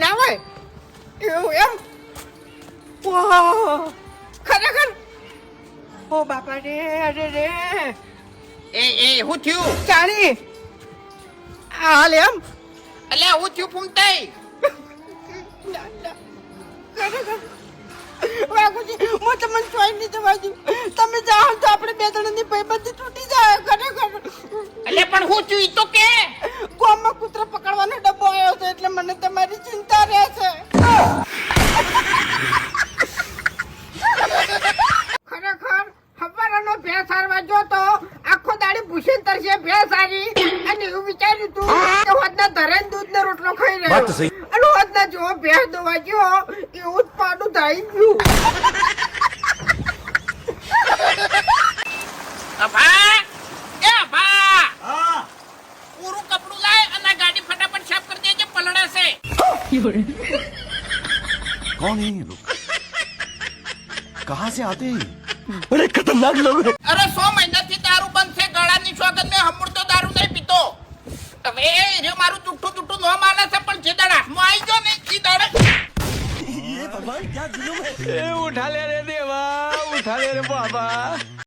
ના હોય? એવું એમ? વાહ! ખરેખર? ઓ બાપા રે અરે રે! એ એ હું થયું? ચાણી હાલ એમ? અલ્યા હું થયું ફૂમતાઈ. ખરેખર? વાઘુજી હું તમને જોઈ નહીં જવા દઉં. તમે જાઓ તો આપણે બે જણાની ભાઈબંધી તૂટી જાય. ખરેખર. એટલે પણ હું થયું તો કે? ગોમાં કૂતરો પકડવાનો ભૂસી તરશે ભેંસ હારી અને એવું વિચાર્યું તું કે હોદના ધરે દૂધ ને રોટલો ખાઈ રહ્યો વાત તો સહી. અને હોદના જો ભેંસ દોવા ગયો એવું જ પાડું ધાઈ ગયું અભા એ અભા પૂરું કપડું લાય અને આ ગાડી ફટાફટ સાફ કરી દેજે પલળાશે कौन है ये लोग कहाँ से आते हैं बड़े खतरनाक लोग हैं અરે સો મહિનાથી તમે એ મારું તૂટું તૂટું નો માને છે પણ જે દાડા આવી ગયો ને એ દાડા ભગવાન ક્યાં જુલુમ રે દેવા ઉઠા લે રે બાબા.